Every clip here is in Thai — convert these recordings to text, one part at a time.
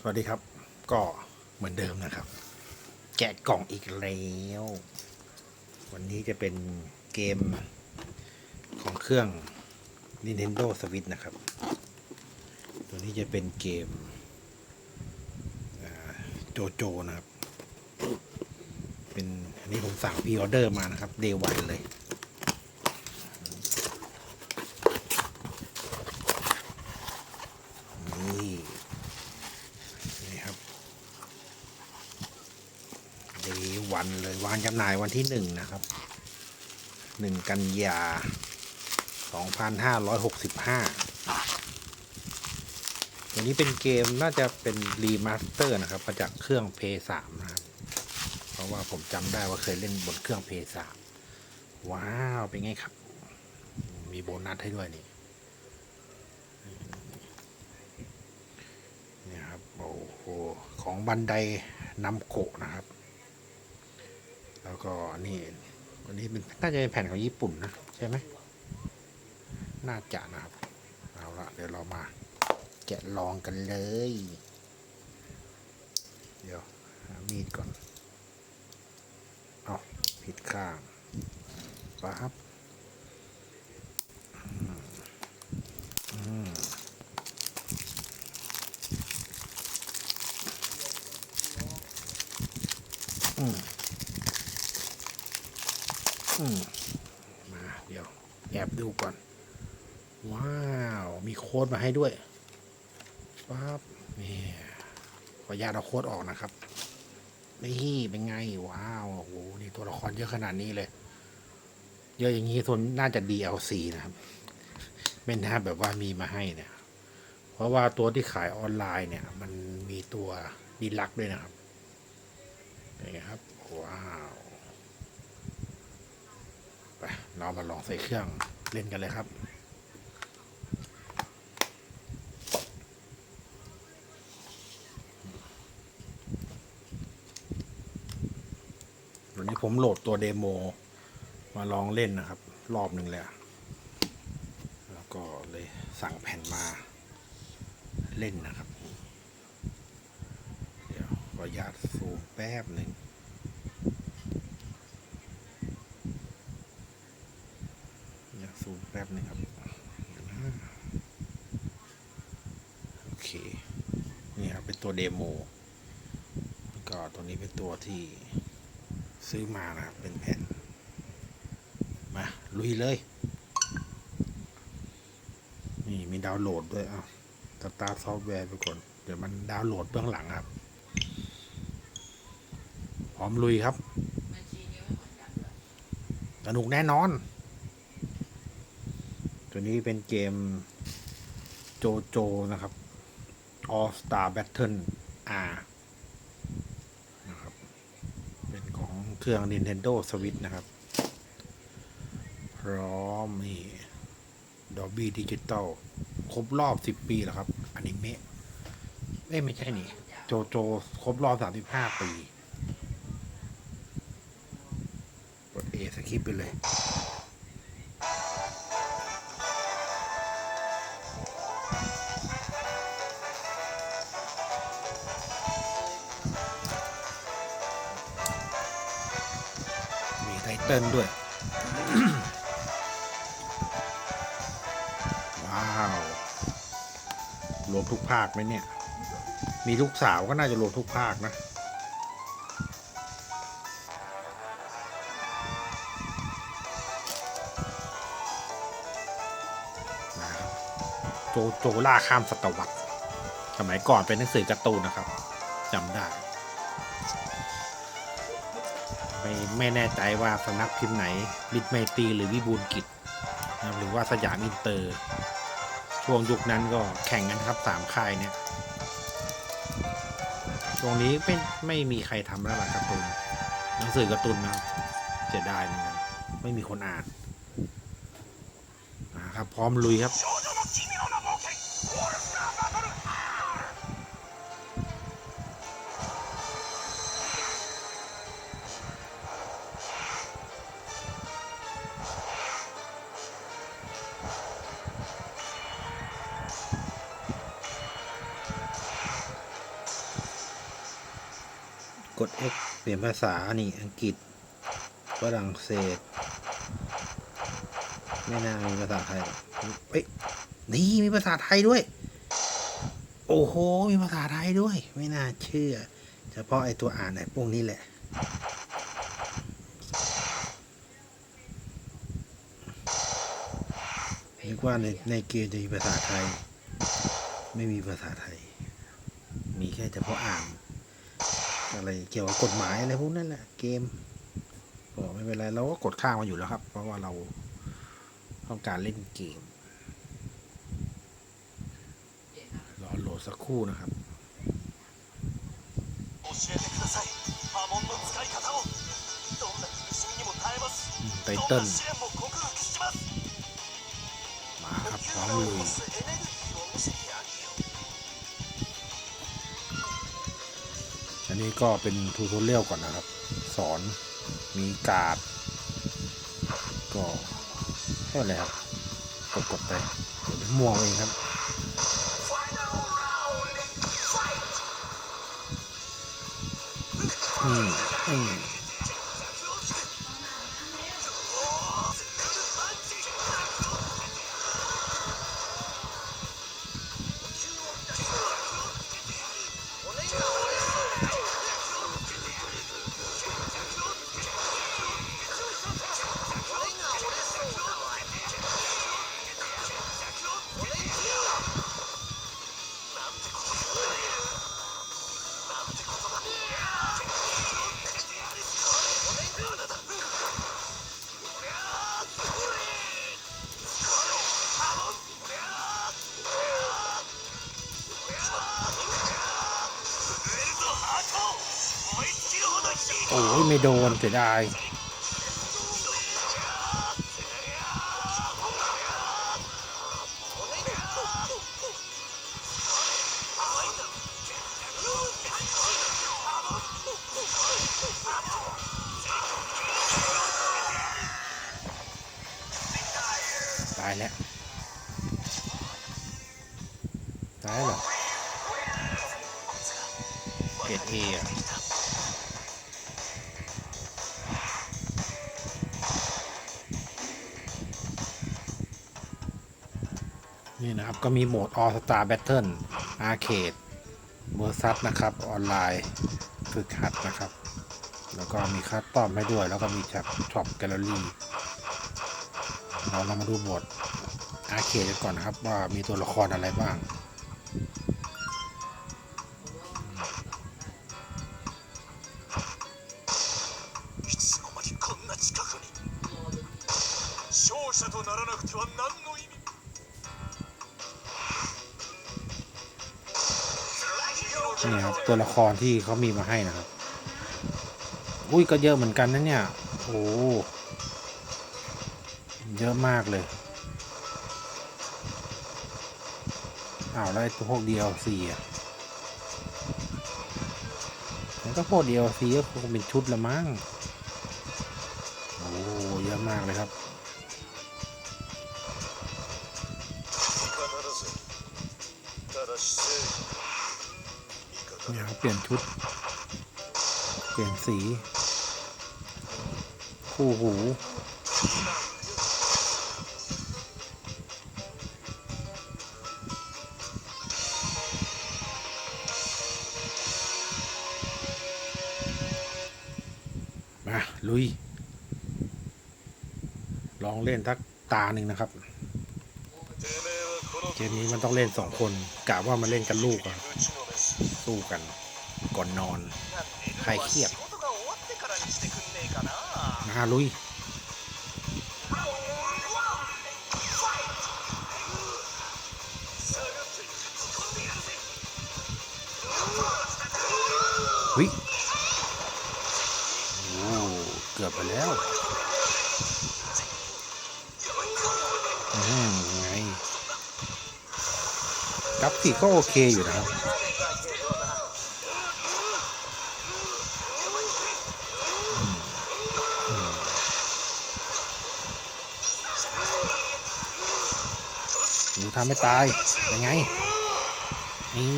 สวัสดีครับ ก็เหมือนเดิมนะครับ แกะกล่องอีกแล้ว วันนี้จะเป็นเกมของเครื่อง Nintendo Switch นะครับ ตัวนี้จะเป็นเกมโจโจนะครับ เป็นอันนี้ผมสั่งพีออเดอร์มานะครับเดวันเลย นี่ นี่ครับเด วันเลยวางจำหน่ายวันที่หนึ่งนะครับหนึ่งกันยาสองพันห้าร้อยหกสิบห้าตัวนี้เป็นเกมน่าจะเป็นรีมาสเตอร์นะครับมาจากเครื่อง p 3นะครับ เพราะว่าผมจำได้ว่าเคยเล่นบนเครื่อง p 3ว้าว เป็นไงครับ มีโบนัสให้ด้วยนี่นี่ครับ โอ้โห ของบันไดนำโกะนะครับ แล้วก็อันนี่วันนี้เป็นน่าจะเป็นแผ่นของญี่ปุ่นนะใช่ไหมน่าจะนะครับเอาละเดี๋ยวเรามาแกะลองกันเลย เดี๋ยวหามีดก่อนเอาผิดข้างปั๊บอืมอื มาเดี๋ยว แอบดูก่อน ว้าว มีโค้ดมาให้ด้วยปั๊บนี่ขออนุญาตเอาโค้ดออกนะครับนี่เป็นไง ว้าวโอ้โหนี่ตัวละครเยอะขนาดนี้เลย เยอะอย่างนี้ส่วนน่าจะ DLC นะครับ ไม่น่าแบบว่ามีมาให้เนี่ย เพราะว่าตัวที่ขายออนไลน์เนี่ย มันมีตัวดีลักด้วยนะครับนี่ครับ ว้าว ไปเรามาลองใส่เครื่องเล่นกันเลยครับวันนี้ผมโหลดตัวเดโมมาลองเล่นนะครับ รอบหนึ่งเลยอะแล้วก็เลยสั่งแผ่นมาเล่นนะครับ เดี๋ยวขออนุญาตซูมแป๊บหนึ่ง อยาก ซูมแป๊บนึงครับโอเคนี่ครับเป็นตัวเดโมแล้วก็ตัวนี้เป็นตัวที่ซื้อมานะครับเป็นแผ่น มา ลุยเลย นี่มีดาวน์โหลดด้วยอะสตาร์ซอฟต์แวร์ไปก่อน เดี๋ยวมันดาวน์โหลดเบื้องหลังครับ พร้อมลุยครับสนุกแน่นอน ตัวนี้เป็นเกมโจโจนะครับ All Star Battle R นะครับ เป็นของเครื่อง Nintendo Switch นะครับ พร้อมนี่ Dolby Digital ครบรอบ 10 ปีแล้วครับอนิเมะเอ้ไม่ใช่นี่ โจโจ ครบรอบ 35 ปีกด A สคิปไปเลย เติ้ลด้วย ว้าว รวมทุกภาคไหมเนี่ย มีลูกสาวก็น่าจะรวมทุกภาคนะโจโจล่าข้ามศตวรรษ สมัยก่อนเป็นหนังสือการ์ตูนนะครับจำได้ ไม่แน่ใจว่าสำนักพิมพ์ไหนลิทไมตรีหรือวิบูลกิจนะหรือว่าสยามอินเตอร์ ช่วงยุคนั้นก็แข่งกันครับสามค่ายเนี่ยช่วงนี้ไม่ไม่มีใครทำแล้วล่ะการ์ตูนหนังสือการ์ตูนนะเสียดายเหมือนกันไม่มีคนอ่านนะครับพร้อมลุยครับ ด X เปลี่ยนภาษา นี่ อังกฤษ ฝรั่งเศส ไม่น่ามีภาษาไทยเอ้ยนี่ มีภาษาไทยด้วย โอ้โห มีภาษาไทยด้วย ไม่น่าเชื่อ เฉพาะไอตัวอ่านไอพวกนี้แหละนึกว่าในในเกมจะมีภาษาไทย ไม่มีภาษาไทย มีแค่เฉพาะอ่าน อะไรเกี่ยวกับกฎหมายอะไรพวกนั้นแหละเกมบอกไม่เป็นไรเราก็กดข้ามมาอยู่แล้วครับ เพราะว่าเราต้องการเล่นเกมรอโหลดสักครู่นะครับไตเติ้ลมาครับพร้อมลย นนี้ก็เป็นทูทเรียลก่อนนะครับ สอนมีการ์ดก็แค่อะไรครับกดกดๆไปเดี๋ยวม่วงเองครับอืมอืม ไม่โดนเสียดาย นี่นะครับ ก็มีโหมด All Star Battle Arcade เวอร์ซันะครับ ออนไลน์ฝึกหัดนะครับ แล้วก็มีคัสตอมให้ด้วย แล้วก็มีช็บช็อปแกลเลอรี่เราเรามาดูโหมดอาร์เคดกันก่อนนะครับ ว่ามีตัวละครอะไรบ้าง ตัวละครที่เขามีมาให้นะครับ อุ้ยก็เยอะเหมือนกันนะเนี่ย โอ้เยอะมากเลยอ้าวแล้วไอ้ตัวพวก DLC อะมันก็พวก DLC ก็คงเป็นชุดละมั้ง โอ้เยอะมากเลยครับ เนี่ยเปลี่ยนชุด เปลี่ยนสี คู่หูมาลุย ลองเล่นทักตาหนึ่งนะครับ เกมนี้มันต้องเล่นสองคนกะว่ามันเล่นกันลูกอะู้กัน ก่อนนอนคลายเครียดมาลุยวิโอ้เกือบไปแล้วอืมไงกับฟิกก็โอเคอยู่นะครับ หนูทำไม่ตาย ยังไง นี่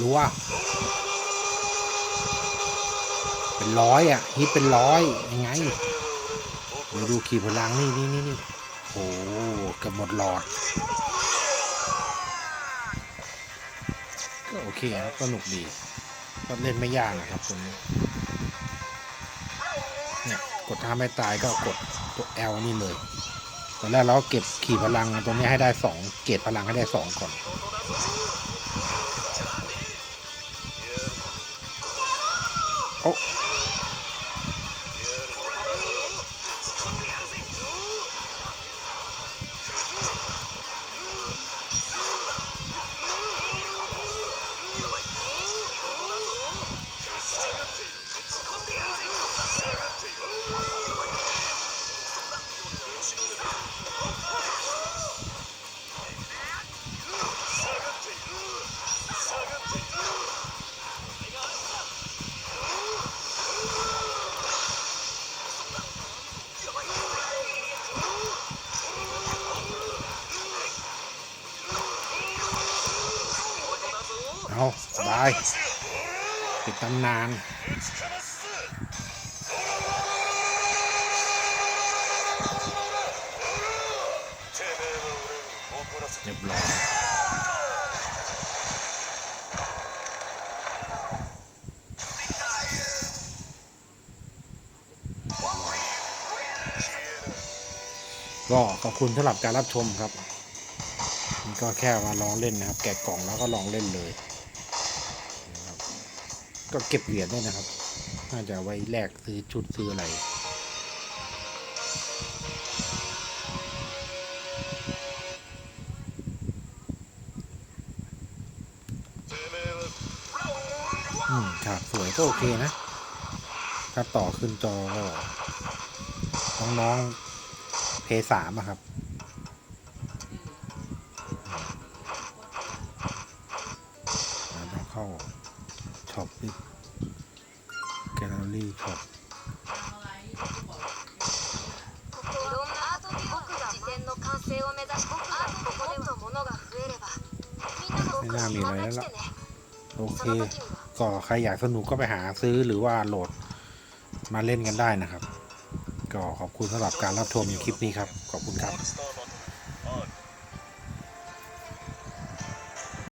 รัว เป็นร้อยอะ ฮิตเป็นร้อย ยังไงดี๋ยวดูขีดพลังนี่นี่นี่นี่โอ้โหเกือบหมดหลอด ก็โอเคครับสนุกดี ก็เล่นไม่ยากนะครับตรงนี้เนี่ยกดท่าไม่ตายก็กดตัว L นี่เลย ตอนแรกเราก็เก็บขี่พลังตรงนี้ให้ได้สองเกตพลังให้ได้สองก่อน เอาสบายติดตำนานเรียบร้อยก็ขอบคุณสำหรับการรับชมครับ นี่ก็แค่มาลองเล่นนะครับ แกะกล่องแล้วก็ลองเล่นเลย ก็เก็บเหรียญได้นะครับ น่าจะไว้แลกซื้อชุดซื้ออะไรอืมฉากสวยก็โอเคนะ ถ้าต่อขึ้นจอก็น้องๆเพสามอะครับ ไม่น่ามีอะไรแล้วโอเค ก็ใครอยากสนุกก็ไปหาซื้อหรือว่าโหลดมาเล่นกันได้นะครับ ก็ขอบคุณสำหรับการรับชมคลิปนี้ครับ ขอบคุณครับ